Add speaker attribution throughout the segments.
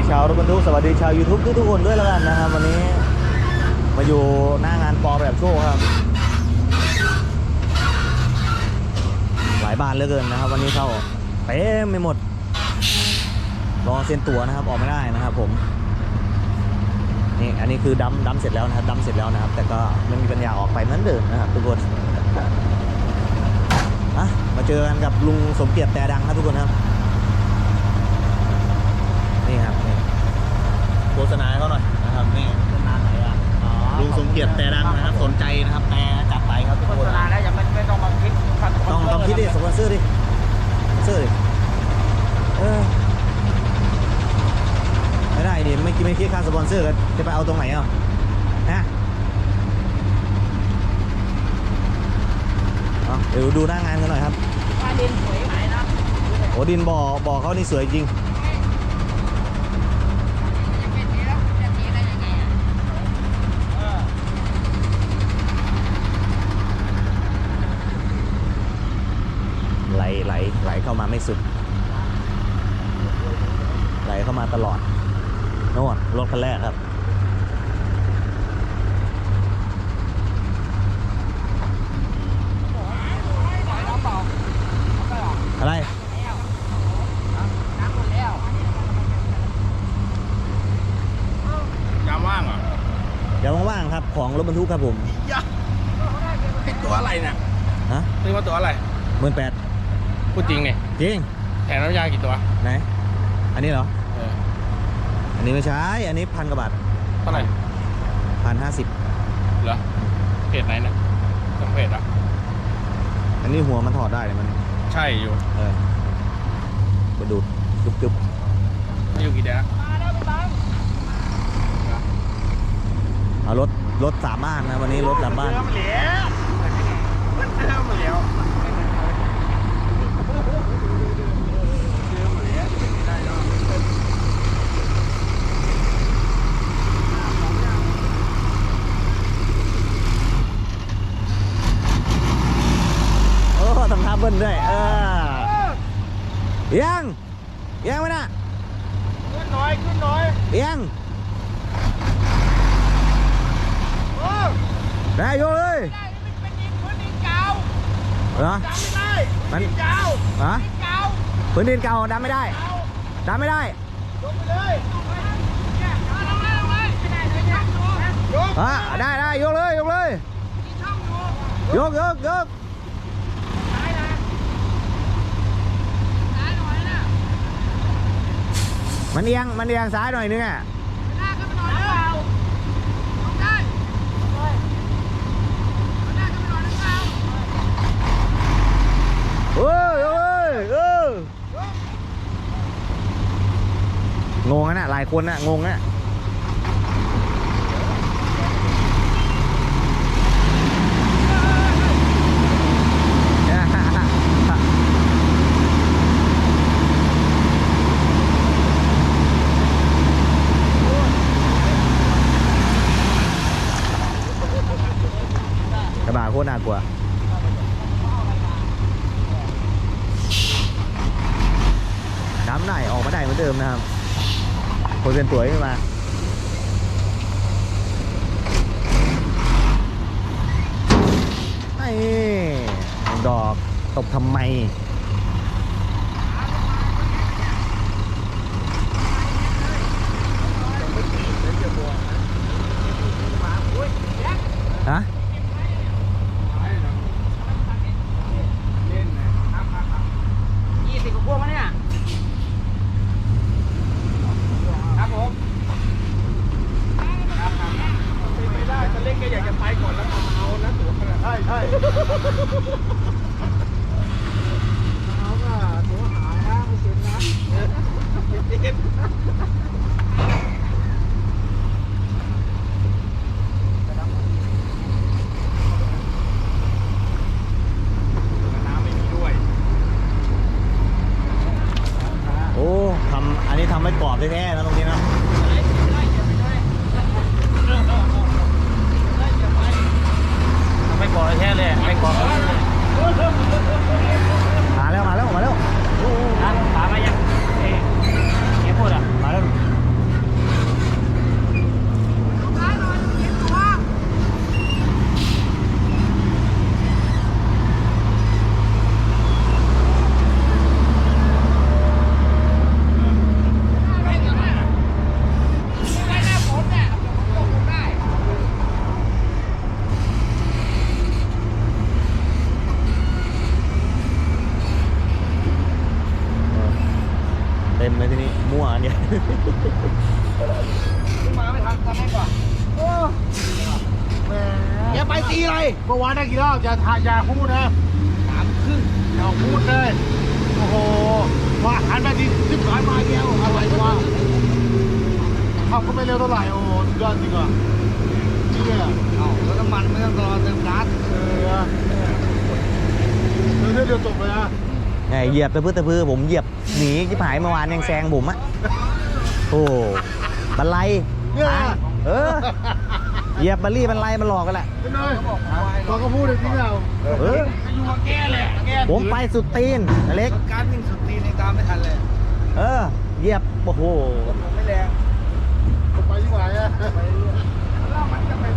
Speaker 1: ีชาวรถบรรทุกสวัสดีชาว YouTube ทุกๆคนด้วยแล้วกันนะครับ วันนี้มาอยู่หน้างานปอแบบโชว์ครับ หลายบ้านเหลือเกินนะครับ วันนี้เข้าเต็มไปหมด รอเซ็นตั๋วนะครับออกไม่ได้นะครับ ผมนี่อันนี้คือดัมดัมเสร็จแล้วนะครับดัมเสร็จแล้วนะครับ แต่ก็ไม่มีปัญญาออกไปเหมือนเดิมนะครับ ทุกคนอะมาเจอกันกับลุงสมเกียรติแต่ดังครับทุกคนครับ นี่ครับนี่ โฆษณาให้เขาหน่อยนะครับนี่โฆษณาไหนอะลุงสมเกียรติแต่ดังนะครับสนใจนะครับแต่จัดไปครับทุก
Speaker 2: โฆ
Speaker 1: คน
Speaker 2: ษณาแล้วอย่าไม่ไม่ต้องมาคิดค่าสป
Speaker 1: ต้อง
Speaker 2: นเซร์
Speaker 1: ต้องคิดดิสปอนเซอร์ดิสปอนเซอร์ดิเออไม่ได้ดิไม่คิดไม่คิดค่าสปอนเซอร์ก็จะไปเอาตรงไหนอะฮะเอาเดี๋ยวดูหน้างานกันหน่อยครับ
Speaker 2: ค่าดินสวยไหมนะ
Speaker 1: โอ้ดินบ่อบ่อเขานี่สวยจริง ไหลไหลไหล เข้ามาไม่สุด ไหลเข้ามาตลอดโน่นรถคันแรกครับ อะไร
Speaker 2: น้ำหมดแล้ว
Speaker 3: ยามว่างเหรอ
Speaker 1: เดี๋ยวว่างๆครับ ของรถบรรทุกครับผม
Speaker 3: ยะไอตัวอะไรเนี่ย
Speaker 1: ฮะ
Speaker 3: เรียกว่าตัวอะไร
Speaker 1: หมื่นแปด
Speaker 3: พูดจริงเนี่ย
Speaker 1: จริง
Speaker 3: แถมน้ำยากี่ตัว
Speaker 1: ไหน อันนี้เหรอ
Speaker 3: เออ
Speaker 1: อันนี้ไม่ใช่ อันนี้พันกว่าบาท
Speaker 3: เท่าไหร่
Speaker 1: พันห้าสิบ
Speaker 3: เหรอเพจไหนเนี่ยต้องเพจอะ
Speaker 1: อันนี้หัวมันถอดได้เลยมัน
Speaker 3: ใช่อยู่
Speaker 1: เออไปดูดจุ๊บจุ๊บ
Speaker 3: ไม่อยู่กี่เดือนละ
Speaker 2: มาแล้วพี่บัง
Speaker 1: เอารถรถสามบ้านนะวันนี้รถสามบ้าน
Speaker 3: เรือมันเหลียวมันเรือมันเหลียวเรือมันเหลียวจะเป็นไม่ได้เนอะ
Speaker 1: โอ้ทำท่าเบิ้ลด้วย เออเอียังเอียังไหมนะ
Speaker 3: ขึ้นหน่อยขึ้นหน่อย
Speaker 1: เอียัง
Speaker 3: โอ้
Speaker 1: ได้โยกเลย
Speaker 2: ได้นี่เป็นดินพื้นดินเก่า
Speaker 1: เหรอ
Speaker 3: จำไม่ได้
Speaker 1: มัน
Speaker 3: ยาว
Speaker 1: ฮะ
Speaker 2: ดินเก่า
Speaker 1: พื้นดินเก่าดำไม่ได้
Speaker 2: เก่า
Speaker 1: ดำไม่ได้
Speaker 3: ลงไปเลย
Speaker 2: เนี่ยเอาลงเลยลงเลยไม่ได้เลยช่องอยู่
Speaker 3: ยก
Speaker 1: อะได้ได้ยกเลยยกเลย
Speaker 2: มีช่องอยู่
Speaker 1: ยกยกยก
Speaker 2: ซ้ายนะซ้ายหน่อยนะ
Speaker 1: มันเอียง มันเอียงซ้ายหน่อยนึงอะ
Speaker 2: หน้ากันไปหน่อยเปล่าลงได้เลยเอาหน้ากันไปหน่อยหรือเปล่า
Speaker 1: เอ้ยเอ้ยเอองงอะนะลายคนน่ะงงน่ะกระบะโคตรน่ากลัวำไหนออกมาได้เหมือนเดิมนะครับคนเป็นตัวไม่มาไอ้ดอกตบทำไม ฮะ
Speaker 2: ยี่สิบกว่าพวงมั้ยเนี่ย ครับผม
Speaker 3: ไม่ได้ตอนเล็กแกอยากจะไปก่อนแล้วเอานะตัว ใช่ใช่เอาว่าตัวหายนะไม่เซ็นนะเซ็นน้ำไม่มีด้วย
Speaker 1: โอ้ทำอันนี้ทำไว้กรอบแท้ๆนะตรงนี้นะ
Speaker 2: ไม่กอดแท้เลยไม่กอด
Speaker 1: มาแล้วมาแล้วมาแล้ว
Speaker 2: นะถามมายังเอ๊ะเอ๊ะพูดอะ
Speaker 1: มาแล้ว ต็มเลยทีนี้มั่วเนี่ย
Speaker 3: มาไม่ทันทำให้ก่อนโอ้แหม
Speaker 2: อย่าไปตีเลย
Speaker 3: เมื่อวานได้กี่รอบอย่าถ่ายอย่าพูดนะ
Speaker 2: สามครึ่ง
Speaker 3: อย่าพูดเลยโอ้โหว่าหันไปทีสิบสายมาเดียวอะไรวะขับก็ไม่เร็วเท่าไหร่โอ้โหสุดยอดจริงอะเนี่ย
Speaker 2: เอาแล้วน้ำมันไม่ต้องรอเติมก๊าซ
Speaker 3: เออเดี๋ยวเดี๋ยวจบเลยนะ
Speaker 1: ไงเหยียบตะพื้นตะพื้นผมเหยียบหนีที่ผายเมื่อวานยังแซงผมอะโอ้บันไล
Speaker 3: เนี่ย
Speaker 1: ทางเออ เหยียบบัลลี่บันไลมันหลอกกันแหละ
Speaker 3: เป็นเลยตอนก็พูดเลยจริงเปล่า
Speaker 1: เออ
Speaker 2: อยู่กับแกแหละแก
Speaker 1: ผมไปสุดตีนอเล็ก
Speaker 2: การวิ่งสุดตีในตามไม่ทันเลย
Speaker 1: เออเหยียบโอ้โห
Speaker 2: ผมไม่แรง
Speaker 3: ผมไปที่ไหนอะ
Speaker 2: แล้วมันจะเป็น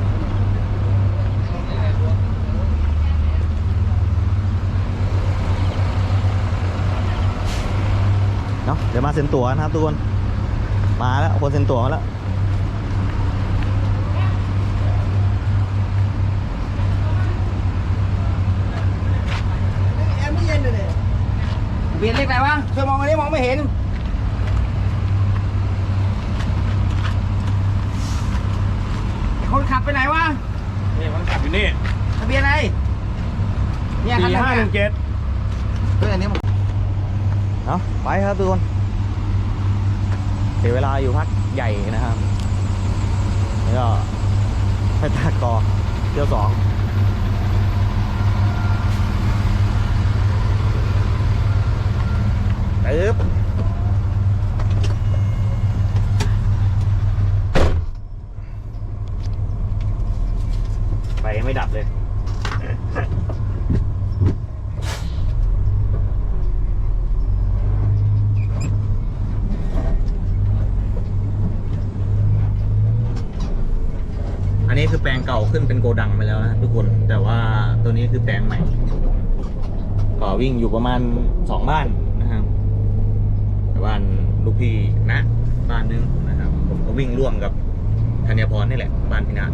Speaker 1: เนาะเดี๋ยวมาเซ็นตั๋วนะครับทุกคน มาแล้วคนเซ็นตั๋วมาแล้ว
Speaker 2: แอร์ไม่เย็นเลยเปลี่ยนเล ขไหนวะช่วยมองอันนี้มองไม่เห็นคนขับไปไหนวะ
Speaker 3: นี่มันขับอยู่นี่
Speaker 2: ทะเบียนอะไรเนี่ยคัน
Speaker 3: สี่
Speaker 2: นี้
Speaker 3: ห้าหนึ่งเจ็ด
Speaker 2: เฮ้ยอันนี้มัน
Speaker 1: เอาไปครับทุกคนเสียเวลาอยู่พักใหญ่นะครับ แล้วก็ไปตากกอเที่ยวสองปึ๊บไปยังไม่ดับเลย อันนี้ คือแปลงเก่าขึ้นเป็นโกดังไปแล้วนะทุกคน แต่ว่าตัวนี้คือแปลงใหม่ ก็วิ่งอยู่ประมาณสองบ้านนะครับบ้านลูกพี่นะ บ้านนึงนะครับ ผมก็วิ่งร่วมกับธัญพรนี่แหละ บ้านพี่นะ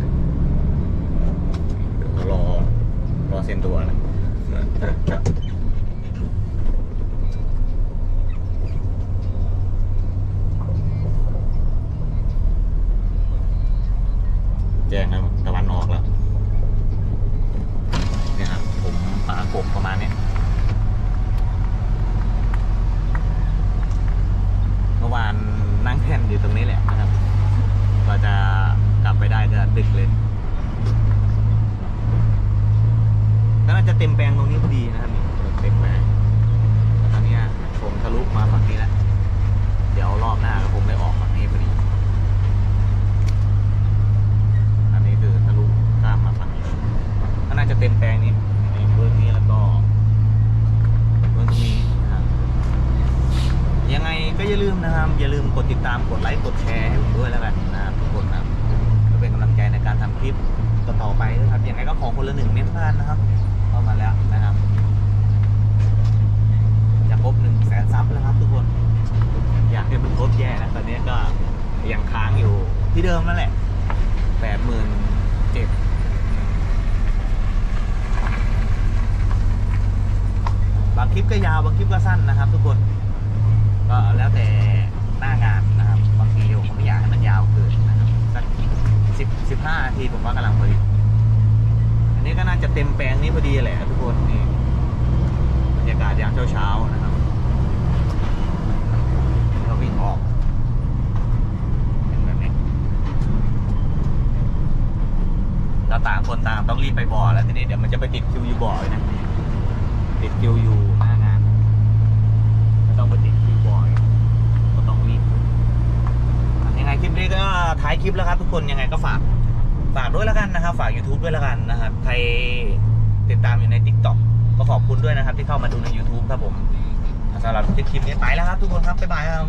Speaker 1: รอรอเซ็นตัวนะแจ้งนะตะวันออกแล้วเนี่ยครับผมปา กบประมาณนี้เมื่อวานนั่งแท่นอยู่ตรงนี้แหละนะครับกว่าจะกลับไปได้ก็ดึกเลย ก็น่าจะเต็มแปลงตรงนี้พอดีนะครับนี่เต็มแปลงแล้วตอนเนี้ยผมทะลุมาฝั่งนี้แล้ว เดี๋ยวรอบหน้าก็ผมได้ออกฝั่งนี้พอดี อันนี้คือทะลุข้ามมาฝั่งนี้ก็น่าจะเต็มแปลงนี้ในเบื้องนี้แล้วก็เบื้องตรงนี้นะครับ ยังไงก็อย่าลืมนะครับ อย่าลืมกดติดตามกดไลค์กดแชร์ ให้ผมด้วยแล้วกันนะครับทุกคนนะครับก็เป็นกำลังใจในการทำคลิปต่อๆไปนะครับยังไงก็ขอคนละหนึ่งเม้นต์กันนะครับเข้ามาแล้วนะครับจะครบหนึ่งแสนซับแล้วครับ ทุกคน อยากให้มันครบแย่นะตอนนี้ก็ยังค้างอยู่ที่เดิมนั่นแหละแปดหมื่นเจ็ดบางคลิปก็ยาวบางคลิปก็สั้นนะครับ ทุกคน ก็แล้วแต่หน้างาน สิบสิบห้านาทีผมว่ากำลังพอดี อันนี้ก็น่าจะเต็มแปลงนี้พอดีแหละทุกคนนี่บรรยากาศยามเช้าๆนะครับเราวิ่งออกเป็นแบบนี้เราต่างคนต่างต้องรีบไปบ่อแล้วทีนี้เดี๋ยวมันจะไปติดคิวอยู่บ่อเลยนะติดคิวอยู่หน้างาน ไม่ต้องไปติดคิวบ่อย ก็ต้องรีบ ยังไงคลิปนี้ก็ท้าย คลิปแล้วครับทุกคนยังไงก็ฝากฝากด้วยแล้วกันนะครับ ฝาก YouTube ด้วยแล้วกันนะครับ ใครติดตามอยู่ใน TikTok ก็ขอบคุณด้วยนะครับ ที่เข้ามาดูใน YouTube ครับผมสำหรับคลิปนี้ไปแล้วครับ ทุกคนครับบ๊ายบายครับ